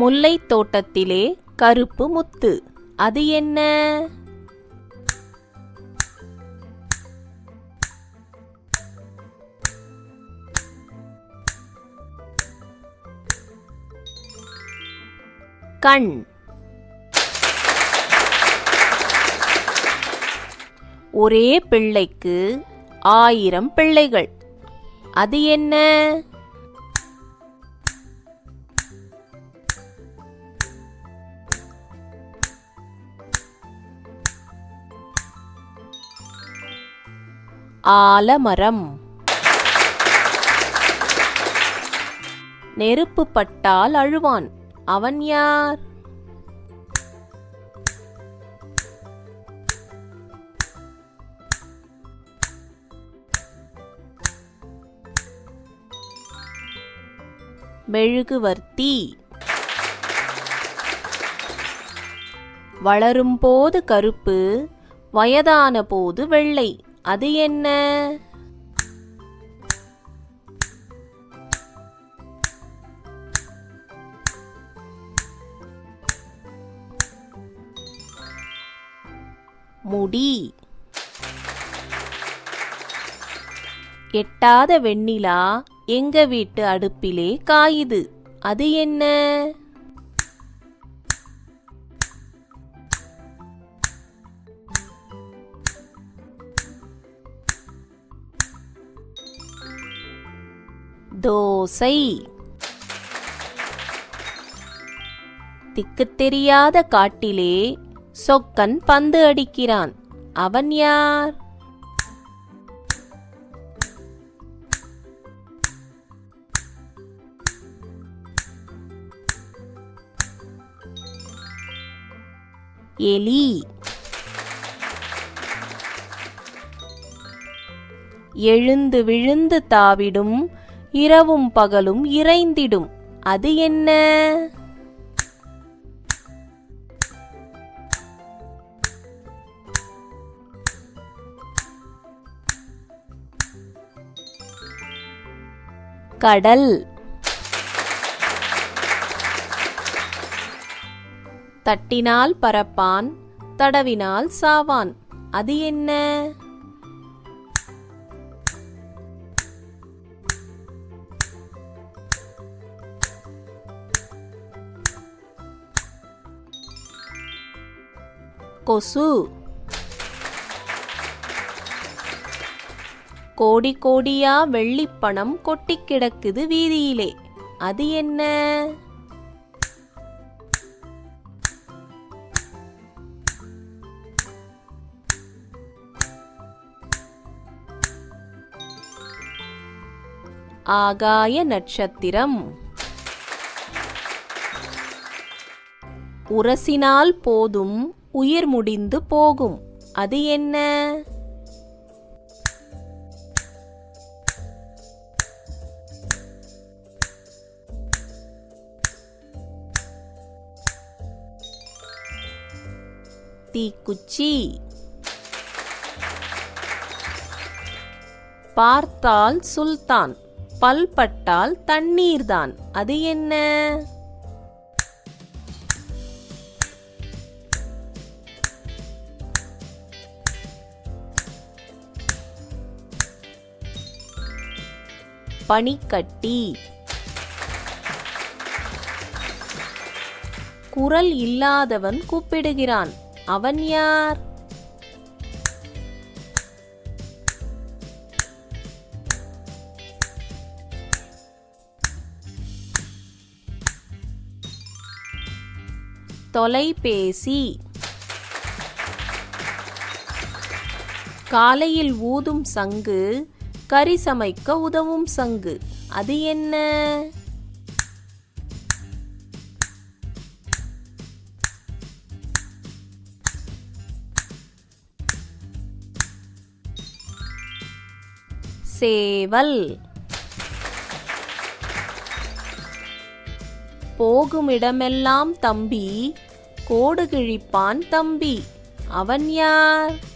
முல்லை தோட்டத்திலே கருப்பு முத்து. அது என்ன? கண். ஒரே பிள்ளைக்கு ஆயிரம் பிள்ளைகள். அது என்ன? ஆலமரம். நெருப்பு பட்டால் அழுவான். அவன் யார்? மெழுகுவர்த்தி. வளரும் போது கருப்பு வயதான போது வெள்ளை. அது என்ன? முடி. எட்டாத வெண்ணிலா எங்க வீட்டு அடுப்பிலே காயுது. அது என்ன? தோசை. திக்குத் தெரியாத காட்டிலே சொக்கன் பந்து அடிக்கிறான். அவன் யார்? எலி. எழுந்து விழுந்து தாவிடும் இரவும் பகலும் இறைந்திடும். அது என்ன? கடல். தட்டினால் பரப்பான் தடவினால் சாவான். அது என்ன? கொசு. கோடி கோடியா வெள்ளிப்பணம் கொட்டி கிடக்குது வீதியிலே. அது என்ன? ஆகாய நட்சத்திரம். உரசினால் போதும் உயிர் முடிந்து போகும். அது என்ன? தீக்குச்சி. பார்த்தால் சுல்தான் பல்பட்டால் தண்ணீர்தான். அது என்ன? பனிக்கட்டி. குரல் இல்லாதவன் கூப்பிடுகிறான். அவன் யார்? தொலைபேசி. காலையில் ஊதும் சங்கு கறி சமைக்க உதவும் சங்கு. அது என்ன? சேவல். போகும் இடமெல்லாம் தம்பி கோடு கிழிப்பான் தம்பி. அவன் யார்?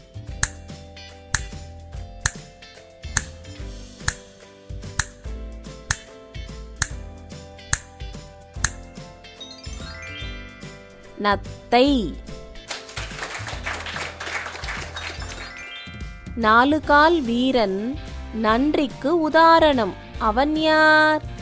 நத்தை. நாலு கால் வீரன் நன்றிக்கு உதாரணம். அவன் யார்?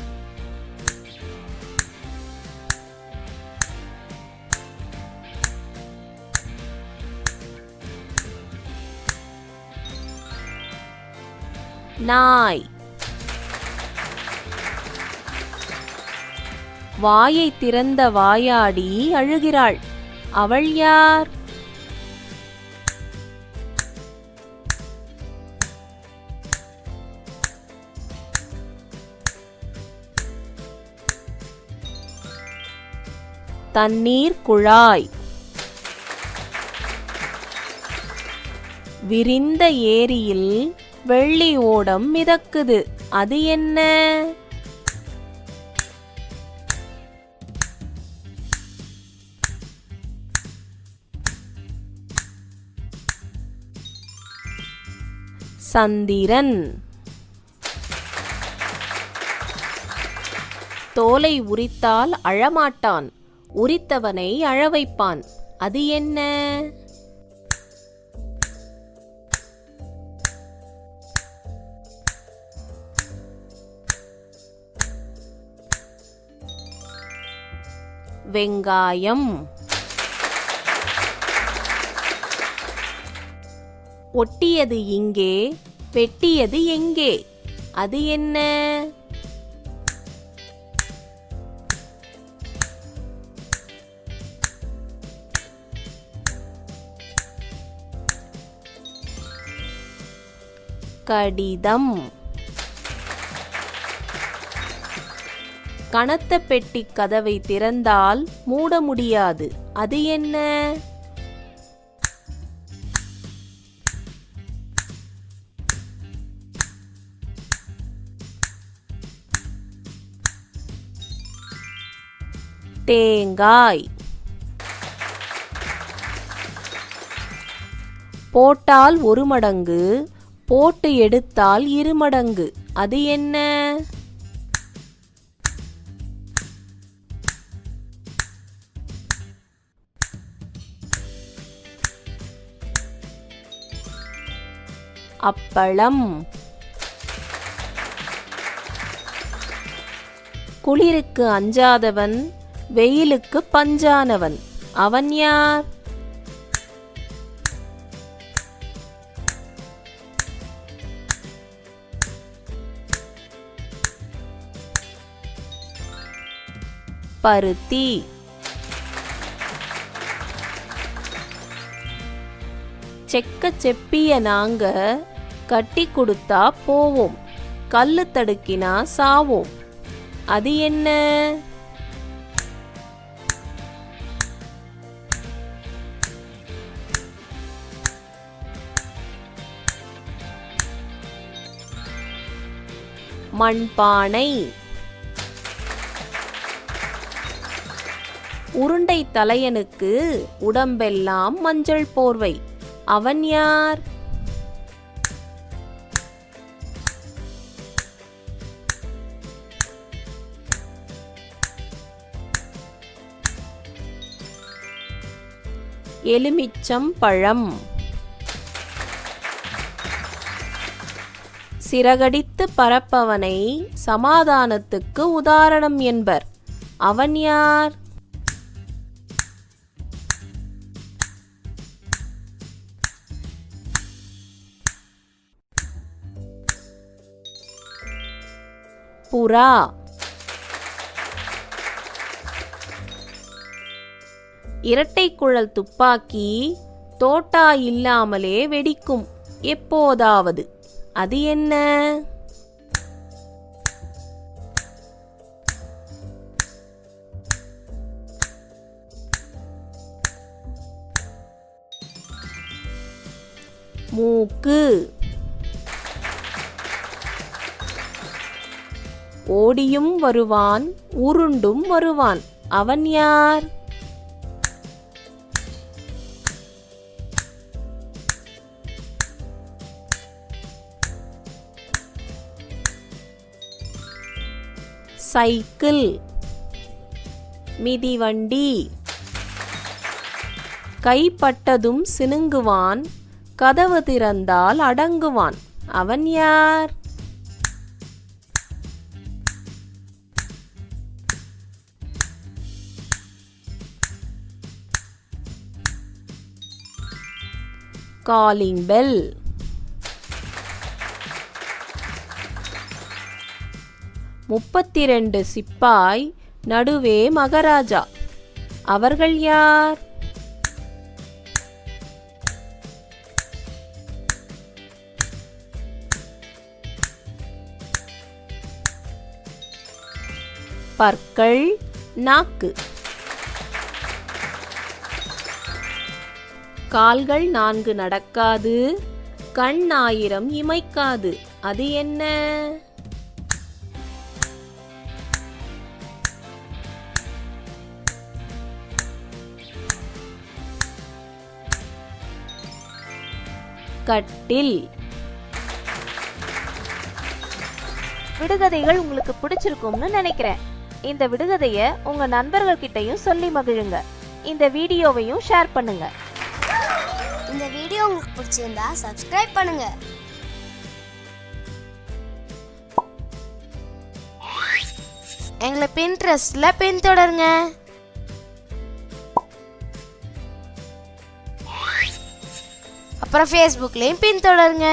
நாய். வாயை திறந்த வாயாடி அழுகிறாள். அவள் யார்? தண்ணீர் குழாய். விரிந்த ஏரியில் வெள்ளி ஓடம் மிதக்குது. அது என்ன? சந்திரன். தோலை உரித்தால் அழமாட்டான் உரித்தவனை அழவைப்பான். அது என்ன? வெங்காயம். ஒட்டியது இங்கே வெட்டியது எங்கே? அது என்ன? கடிதம். கனத்த பெட்டி கதவை திறந்தால் மூட முடியாது. அது என்ன? தேங்காய். போட்டால் ஒரு மடங்கு போட்டு எடுத்தால் இரு மடங்கு. அது என்ன? அப்பளம். குளிருக்கு அஞ்சாதவன் வெயிலுக்கு பஞ்சானவன். அவன் யார்? பருத்தி. செக்க செப்பிய நாங்க கட்டி கொடுத்தா போவோம். கல்லு தடுக்கினா சாவோம். அது என்ன? மண்பானை. உருண்டை தலையனுக்கு உடம்பெல்லாம் மஞ்சள் போர்வை. அவன் யார்? எலுமிச்சம் பழம். சிறகடித்து பறப்பவனை சமாதானத்துக்கு உதாரணம் என்பர். அவன் யார்? புறா. இரட்டை குழல் துப்பாக்கி தோட்டா இல்லாமலே வெடிக்கும். எப்போதாவது. அது என்ன? மூக்கு. ஓடியும் வருவான் உருண்டும் வருவான். அவன் யார்? சைக்கிள் மிதிவண்டி. கைப்பட்டதும் சினுங்குவான் கதவு திறந்தால் அடங்குவான். அவன் யார்? Calling bell. முப்பத்தி ரெண்டு சிப்பாய் நடுவே மகாராஜா. அவர்கள் யார்? பற்கள் நாக்கு. கால்கள் நான்கு நடக்காது கண் ஆயிரம் இமைக்காது. அது என்ன? கட்டில். விடுகதைகள் உங்களுக்கு பிடிச்சிருக்கும்னு நினைக்கிறேன். இந்த விடுகதைய உங்க நண்பர்கள்கிட்டயும் சொல்லி மகிழுங்க. இந்த வீடியோவையும் ஷேர் பண்ணுங்க. இந்த வீடியோ உங்களுக்கு பிடிச்சிருந்தா சப்ஸ்கிரைப் பண்ணுங்க. எங்களை பின்ட்ரெஸ்ட்ல பின்தொடருங்க. அப்புறம் ஃபேஸ்புக்லேயும் பின்தொடருங்க.